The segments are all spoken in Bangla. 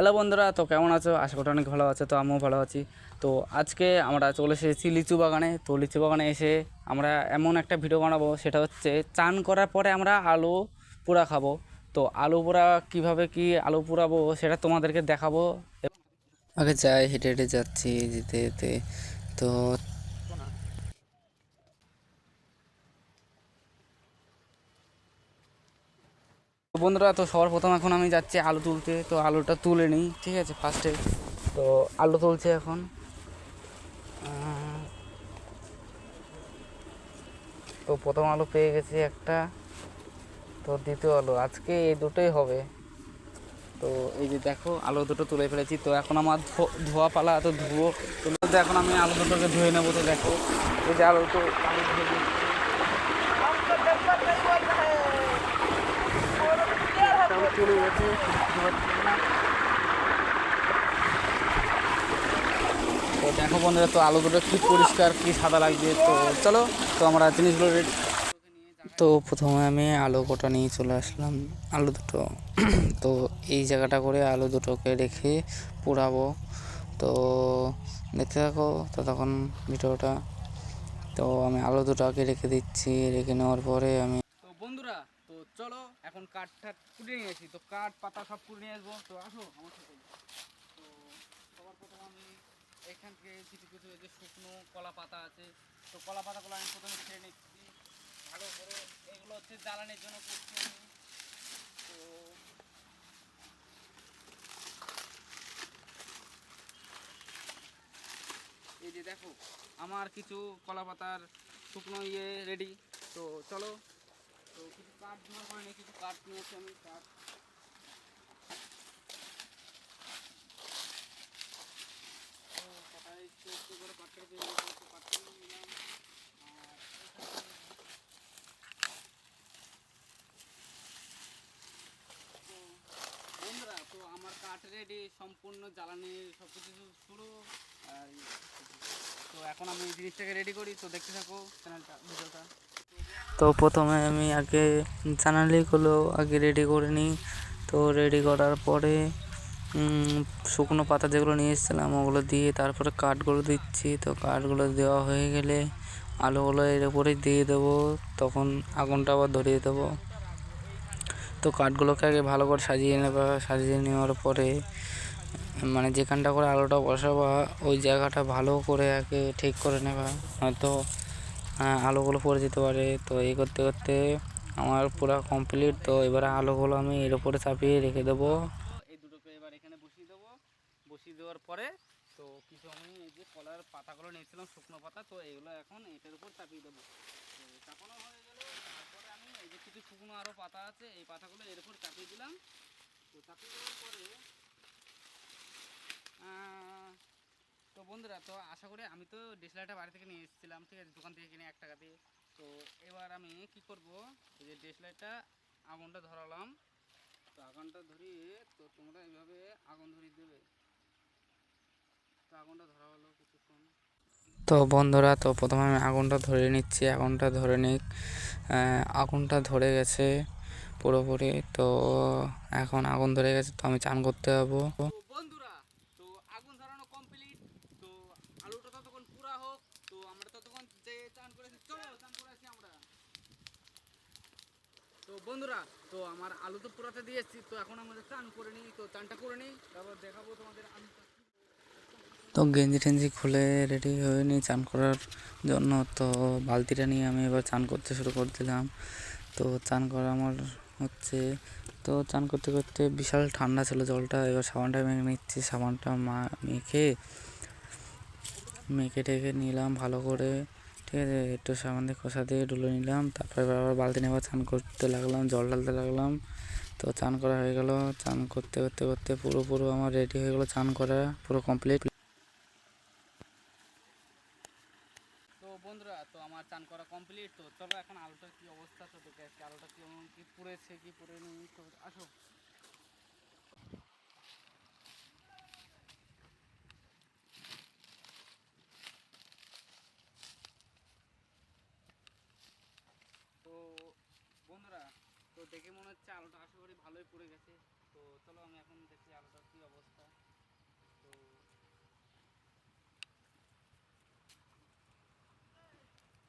হ্যালো বন্ধুরা, তো কেমন আছো? আশা করি অনেক ভালো আছে, তো আমিও ভালো আছি। তো আজকে আমরা চলে এসেছি লিচু বাগানে। তো লিচু বাগানে এসে আমরা এমন একটা ভিডিও বানাবো, সেটা হচ্ছে চান করার পরে আমরা আলু পোড়া খাব। তো আলু পোড়া কীভাবে কি আলু পোড়াবো, সেটা তোমাদেরকে দেখাবো। আগে যাই, হেঁটে হেঁটে যাচ্ছি, যেতে যেতে। তো বন্ধুরা, তো সবার প্রথম এখন আমি যাচ্ছি আলু তুলতে। তো আলুটা তুলে নিই, ঠিক আছে ফার্স্টে তো আলু তুলছে এখন। তো প্রথম আলু পেয়ে গেছি একটা। তো দ্বিতীয় আলু, আজকে এই দুটোই হবে। তো এই যে দেখো, আলু দুটো তুলে ফেলেছি। তো এখন আমার ধোয়া পালা, তো ধুবো তো এখন আমি আলু দুটোকে ধুয়ে নেব, তো দেখো। এই যে আলু তো আলু ধুয়ে তো দেখো বন্ধুরা, তো আলু দুটো কি পরিষ্কার, কি সাদা লাগছে? তো চলো, তো আমরা জিনিসগুলো রেডি তো প্রথমে আমি আলু কোটা নিয়ে চলে আসলাম, আলু দুটো। তো এই জায়গাটা করে আলু দুটোকে রেখে পোড়াবো। তো দেখতে থাকো, ততক্ষণ ভিডিওটা। তো আমি আলু দুটোকে রেখে দিচ্ছি, রেখে নেওয়ার পরে আমি চলো, এখন কাঠ ঠাট কুটে নিয়ে আসি। তো কাঠ, পাতা সব কুটে নিয়ে আসব। তো আসো আমার সাথে। তো সবার প্রথম আমি এখান থেকে কিছু কিছু যে শুকনো কলা পাতা আছে। তো কলা পাতাগুলো আমি প্রথমে ছেড়ে নিচ্ছি। ভালো করে এগুলো হচ্ছে জ্বালানির জন্য করছি তো এই যে দেখো, আমার কিছু কলা পাতার শুকনো ইয়ে রেডি তো চলো তো কিছু কাঠ জোগাড় করে নিই কিছু কাঠ নিয়েছি আমি কাঠ। একটু করে নিলাম, বন্ধুরা তো আমার কাঠ রেডি সম্পূর্ণ জ্বালানির সব কিছু শুরু তো এখন আমি এই জিনিসটাকে রেডি করি তো দেখতে থাকো চ্যানেলটা ভিডিওটা। তো প্রথমে আমি আগে জানালিগুলো আগে রেডি করে নিই। তো রেডি করার পরে শুকনো পাতা যেগুলো নিয়ে এসেছিলাম ওগুলো দিয়ে তারপরে কাঠগুলো দিচ্ছি। তো কাঠগুলো দেওয়া হয়ে গেলে আলুগুলো এর উপরে দিয়ে দেবো। তখন আগুনটা আবার ধরিয়ে দেবো। তো কাঠগুলোকে আগে ভালো করে সাজিয়ে নেবা। সাজিয়ে নেওয়ার পরে মানে যেখানটা করে আলোটা বসাবা, ওই জায়গাটা ভালো করে আগে ঠিক করে নেবা। হয়তো আলুগুলো পড়ে যেতে পারে। তো এই করতে করতে আমার পুরো কমপ্লিট তো এবারে আলুগুলো আমি এর উপরে চাপিয়ে রেখে দেবো। এই দুটোকে এবার এখানে বসিয়ে দেবো। বসিয়ে দেওয়ার পরে তো কিছু আমি এই যে কলার পাতাগুলো নিয়েছিলাম, শুকনো পাতা। তো এগুলো এখন এটার উপর চাপিয়ে দেবো। চাপানো হয়ে গেলে তারপরে আমি এই যে কিছু শুকনো আরও পাতা আছে, এই পাতাগুলো এর উপর চাপিয়ে দিলাম। তো চাপিয়ে দেওয়ার পরে তো বন্ধুরা, তো আশা করি আমি তো ডিসলাইটটা বাড়ি থেকে নিয়ে এসেছিলাম, ঠিক আছে? দোকান থেকে কিনে এক টাকা দিয়ে। তো এবার আমি কি করব? এই যে ডিসলাইটটা আগুনটা ধরালাম। তো আগুনটা ধরিয়ে তো তোমরা এইভাবে আগুন ধরিয়ে দেবে। তো আগুনটা ধরা হলো কিছুক্ষণ। তো বন্ধুরা, তো প্রথমে আমি আগুনটা ধরে নিচ্ছি, আগুনটা ধরে নিক। আগুনটা ধরে গেছে পুরোপুরি। তো এখন আগুন ধরে গেছে, তো আমি চান করতে যাব তো বন্ধুরা তো আগুন ধরানো কমপ্লিট তো আলুটা ততক্ষণ পুরা হোক তো আমরা ততক্ষণ যে চান করেছি চলো চান করে আসি আমরা তো বন্ধুরা, তো আমার আলু তো পুরাতে দিয়েছি তো এখন আমাদের চান করে নিই, তো চানটা করে নিই, তারপর দেখাবো তোমাদের আলুটা তো গেঞ্জি টেঞ্জি খুলে রেডি হয়ে নিই চান করার জন্য, তো বালতিটা নিয়ে আমি এবার চান করতে শুরু করে দিলাম। তো চান করা আমার হচ্ছে, তো চান করতে করতে বিশাল ঠান্ডা ছিল জলটা, এবার সাবানটা মেখে নিচ্ছি, সাবানটা মা, মেখে মেখে টেখে নিলাম ভালো করে। ঠিক আছে, একটু সাবান দিয়ে কষা দিয়ে ডুলে নিলাম, তারপরে আবার বালতি নেবার চান করতে লাগলাম, জল ঢালতে লাগলাম। তো চান করা হয়ে গেল, চান করতে করতে করতে পুরো পুরো আমার রেডি হয়ে গেলো চান করা, পুরো কমপ্লিট তো বন্ধুরা, তো আমার চান করা কমপ্লিট তো চলো এখন আলুটার কি অবস্থা, তো দেখে আলুটা কি পুড়েছে, কি পুড়ে আসো। দেখে মনে হচ্ছে আলোটা আশা করি ভালোই পড়ে গেছে। তো চলো আমি এখন দেখছি আলোটার কী অবস্থা। তো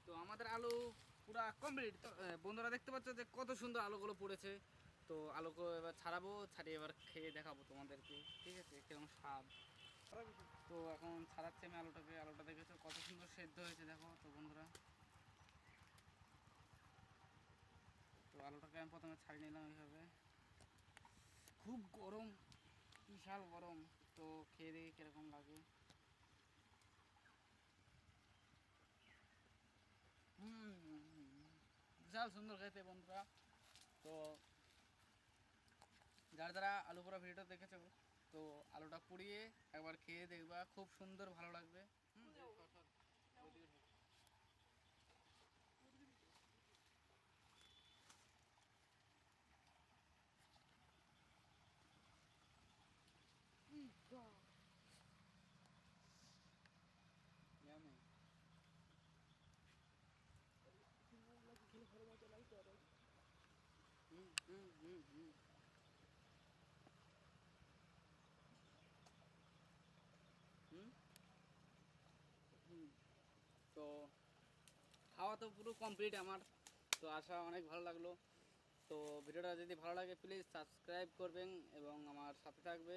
তো আমাদের আলো পুরা কমপ্লিট বন্ধুরা দেখতে পাচ্ছ যে কত সুন্দর আলোগুলো পড়েছে। তো আলোকে এবার ছাড়াবো, ছাড়িয়ে এবার খেয়ে দেখাবো তোমাদেরকে। ঠিক আছে? কেমন স্বাদ। তো এখন ছাড়াচ্ছি আমি আলোটাকে। আলোটা দেখেছ কত সুন্দর সেদ্ধ হয়েছে, দেখো তো বন্ধুরা। আমি প্রথমে ছাড়িয়ে নিলাম এইভাবে। খুব গরম, বিশাল গরম। তো খেয়ে দেখি কীরকম লাগে। বিশাল সুন্দর খেতে বন্ধুরা। তো যারা যারা আলু পোড়া ভিডিওটা দেখেছ, তো আলুটা পুড়িয়ে একবার খেয়ে দেখবা, খুব সুন্দর ভালো লাগবে। হুম, Yummy. তো খাওয়া তো পুরো কমপ্লিট আমার তো আসা অনেক ভালো লাগল তো ভিডিওটা যদি ভালো লাগে প্লিজ সাবস্ক্রাইব করবেন এবং আমার সাথে থাকবে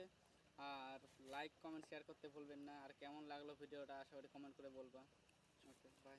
আর লাইক কমেন্ট শেয়ার করতে ভুলবেন না। আর কেমন লাগল ভিডিওটা, আশা করি কমেন্ট করে বলবা। Okay bye